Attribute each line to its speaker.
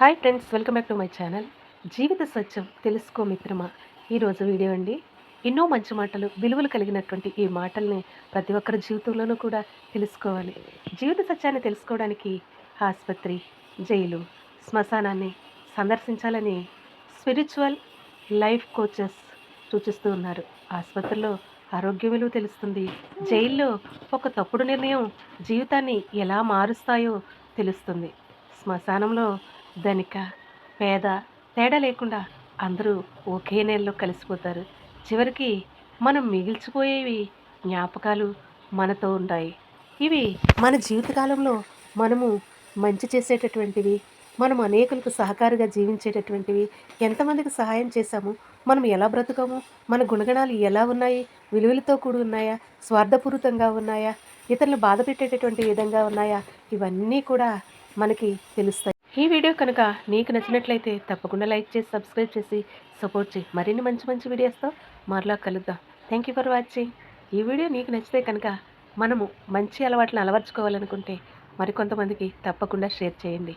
Speaker 1: Hi friends welcome back to my channel. జీవిత సత్యం తెలుసుకో మిత్రమా? ఈరోజు వీడియో అండి. ఎన్నో మంచి మాటలు విలువలు కలిగినటువంటి ఈ మాటల్ని ప్రతి ఒక్కరి జీవితంలోనూ కూడా తెలుసుకోవాలి. జీవిత సత్యాన్ని తెలుసుకోవడానికి ఆసుపత్రి జైలు శ్మశానాన్ని సందర్శించాలని స్పిరిచువల్ లైఫ్ కోచెస్ సూచిస్తూ ఉన్నారు. ఆసుపత్రిలో ఆరోగ్య విలువ తెలుస్తుంది. జైల్లో ఒక తప్పుడు నిర్ణయం జీవితాన్ని ఎలా మారుస్తాయో తెలుస్తుంది. శ్మశానంలో ధనిక పేద తేడా లేకుండా అందరూ ఒకే నెలలో కలిసిపోతారు. చివరికి మనం మిగిల్చిపోయేవి జ్ఞాపకాలు మనతో ఉంటాయి. ఇవి మన జీవితకాలంలో మనము మంచి చేసేటటువంటివి మనం అనేకులకు సహకారిగా జీవించేటటువంటివి ఎంతమందికి సహాయం చేశాము మనం ఎలా బ్రతకము మన గుణగణాలు ఎలా ఉన్నాయి విలువలతో కూడి ఉన్నాయా స్వార్థపూరితంగా ఉన్నాయా ఇతరులు బాధ పెట్టేటటువంటి విధంగా ఉన్నాయా ఇవన్నీ కూడా మనకి తెలుస్తాయి. ఈ వీడియో కనుక నీకు నచ్చినట్లయితే తప్పకుండా లైక్ చేసి సబ్స్క్రైబ్ చేసి సపోర్ట్ చేయి. మరిన్ని మంచి మంచి వీడియోస్తో మరలా కలుద్దాం. థ్యాంక్ యూ ఫర్ వాచింగ్ ఈ వీడియో నీకు నచ్చితే కనుక మనము మంచి అలవాట్లను అలవర్చుకోవాలనుకుంటే మరికొంతమందికి తప్పకుండా షేర్ చేయండి.